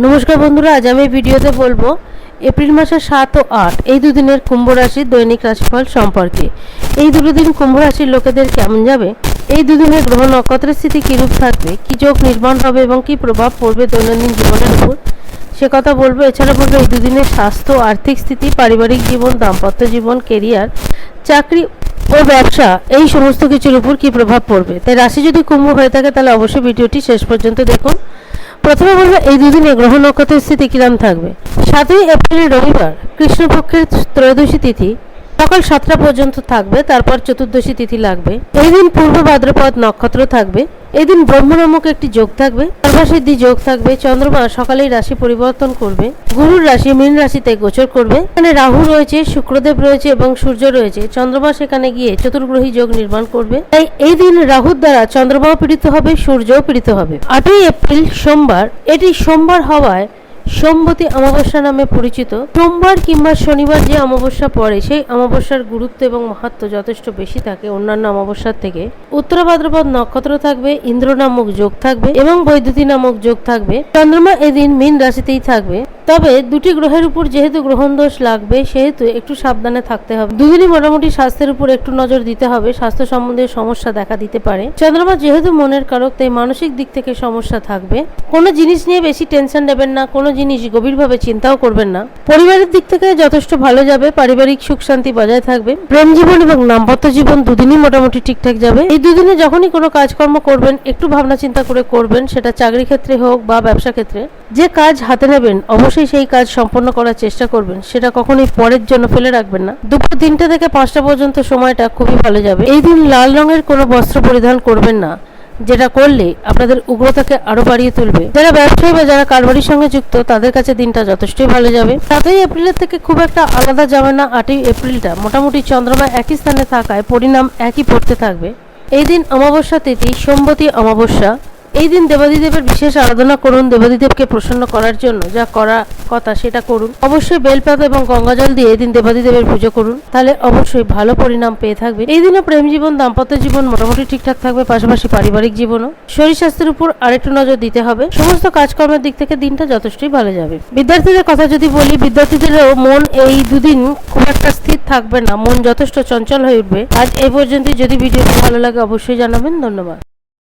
নমস্কার বন্ধুরা, আজ আমি ভিডিওতে বলব এপ্রিল মাসের সাত ও আট, এই দুদিনের কুম্ভ রাশির দৈনিক রাশিফল সম্পর্কে। এই দুটো দিন কুম্ভ রাশির লোকেদের কেমন যাবে? এই দুদিনে গ্রহ নক্ষত্রের স্থিতি কিরূপ থাকবে? কি যোগ নির্মাণ হবে এবং কি প্রভাব পড়বে দৈনন্দিন জীবনের উপর? সে কথা বলব। এছাড়া বলব, এই দুদিনের স্বাস্থ্য, আর্থিক স্থিতি, পারিবারিক জীবন, দাম্পত্য জীবন, কেরিয়ার, চাকরি ও ব্যবসা, এই সমস্ত কিছুর উপর কী প্রভাব পড়বে? তাই রাশি যদি কুম্ভ হয়ে থাকে, তাহলে অবশ্যই ভিডিওটি শেষ পর্যন্ত দেখুন। প্রথমে বলব, এই দুদিনে গ্রহ নক্ষত্রের স্থিতি কিরাম থাকবে? সাতই এপ্রিল রবিবার, কৃষ্ণপক্ষের ত্রয়োদশী তিথি। সকাল সাতটা পর্যন্ত থাকবে, তারপর চতুর্দশী তিথি লাগবে। এই দিন পূর্ব ভাদ্রপদ নক্ষত্র থাকবে। এই দিন ব্রহ্ম নামক একটি যোগ থাকবে সিদ্ধি যোগ থাকবে, চন্দ্রমা সকালেই রাশি পরিবর্তন করবে, গুরুর রাশি মীন রাশিতে গোচর করবে। এখানে রাহু রয়েছে, শুক্রদেব রয়েছে এবং সূর্য রয়েছে। চন্দ্রমা সেখানে গিয়ে চতুর্গ্রহী যোগ নির্মাণ করবে। তাই এই দিন রাহুর দ্বারা চন্দ্রমাও পীড়িত হবে, সূর্যও পীড়িত হবে। আটই এপ্রিল সোমবার, এটি সোমবার হওয়ায় সোমবতী অমাবস্যা নামে পরিচিত। সোমবার কিংবা শনিবার যে অমাবস্যা পড়ে, সেই অমাবস্যার গুরুত্ব এবং মাহাত্ম যথেষ্ট বেশি থাকে অন্যান্য অমাবস্যার থেকে। উত্তর ভাদ্রপদ নক্ষত্র থাকবে, ইন্দ্র নামক যোগ থাকবে এবং বৈদ্যুতি নামক যোগ থাকবে। চন্দ্রমা এদিন মীন রাশিতেই থাকবে। তবে দুটি গ্রহের উপর যেহেতু গ্রহণ দোষ লাগবে, সেহেতু একটু সাবধানে থাকতে হবে। দুদিনই মোটামুটি স্বাস্থ্যের উপর একটু নজর দিতে হবে, স্বাস্থ্য সম্বন্ধে সমস্যা দেখা দিতে পারে। চন্দ্রমা যেহেতু মনের কারক, তাই মানসিক দিক থেকে সমস্যা থাকবে। কোনো জিনিস নিয়ে বেশি টেনশন নেবেন না, কোনো জিনিস গভীরভাবে চিন্তাও করবেন না। পরিবারের দিক থেকে যথেষ্ট ভালো যাবে, পারিবারিক সুখ শান্তি বজায় থাকবে। প্রেম জীবন এবং দাম্পত্য জীবন দুদিনই মোটামুটি ঠিকঠাক যাবে। এই দুদিনে যখনই কোনো কাজকর্ম করবেন, একটু ভাবনা চিন্তা করে করবেন, সেটা চাকরি ক্ষেত্রে হোক বা ব্যবসা ক্ষেত্রে। যে কাজ হাতে নেবেন, অবশ্যই সেই কাজ সম্পন্ন করার চেষ্টা করবেন। সেটা কখনোই পরের জন্য ফেলে রাখবেন না। দুপুর তিনটে থেকে পাঁচটা পর্যন্ত সময়টা খুবই ভালো যাবে। এই দিন লাল রঙের কোনো বস্ত্র পরিধান করবেন না, যেটা করলে আপনাদের উগ্রতাকে আরও বাড়িয়ে তুলবে। যারা ব্যবসায়ী বা যারা কারবারির সঙ্গে যুক্ত, তাদের কাছে দিনটা যথেষ্টই ভালো যাবে। সাতই এপ্রিলের থেকে খুব একটা আলাদা যাবে না আটই এপ্রিলটা। মোটামুটি চন্দ্রমা একই স্থানে থাকায় পরিণাম একই পড়তে থাকবে। এই দিন অমাবস্যা তিথি, সোমবতী অমাবস্যা। এই দিন দেবাদিদেবের বিশেষ আরাধনা করুন, দেবাদিদেবকে প্রসন্ন করার জন্য যা করা কথা সেটা করুন। অবশ্যই বেলপাতা এবং গঙ্গাজল দিয়ে এই দিন দেবাদিদেবের পুজো করুন। তাহলে অবশ্যই ভালো পরিণাম পেয়ে থাকবে এই দিনে প্রেম জীবন, দাম্পত্য জীবন মোটামুটি ঠিকঠাক থাকবে, পাশাপাশি পারিবারিক জীবনও। শরীর স্বাস্থ্যের উপর আরেকটু নজর দিতে হবে। সমস্ত কাজকর্মের দিক থেকে দিনটা যথেষ্টই ভালো যাবে। বিদ্যার্থীদের কথা যদি বলি, বিদ্যার্থীদেরও মন এই দুদিন খুব একটা স্থির থাকবে না। মন যথেষ্ট চঞ্চল হয়ে উঠবে। আজ এই পর্যন্ত যদি ভিডিওটি ভালো লাগে, অবশ্যই জানাবেন। ধন্যবাদ।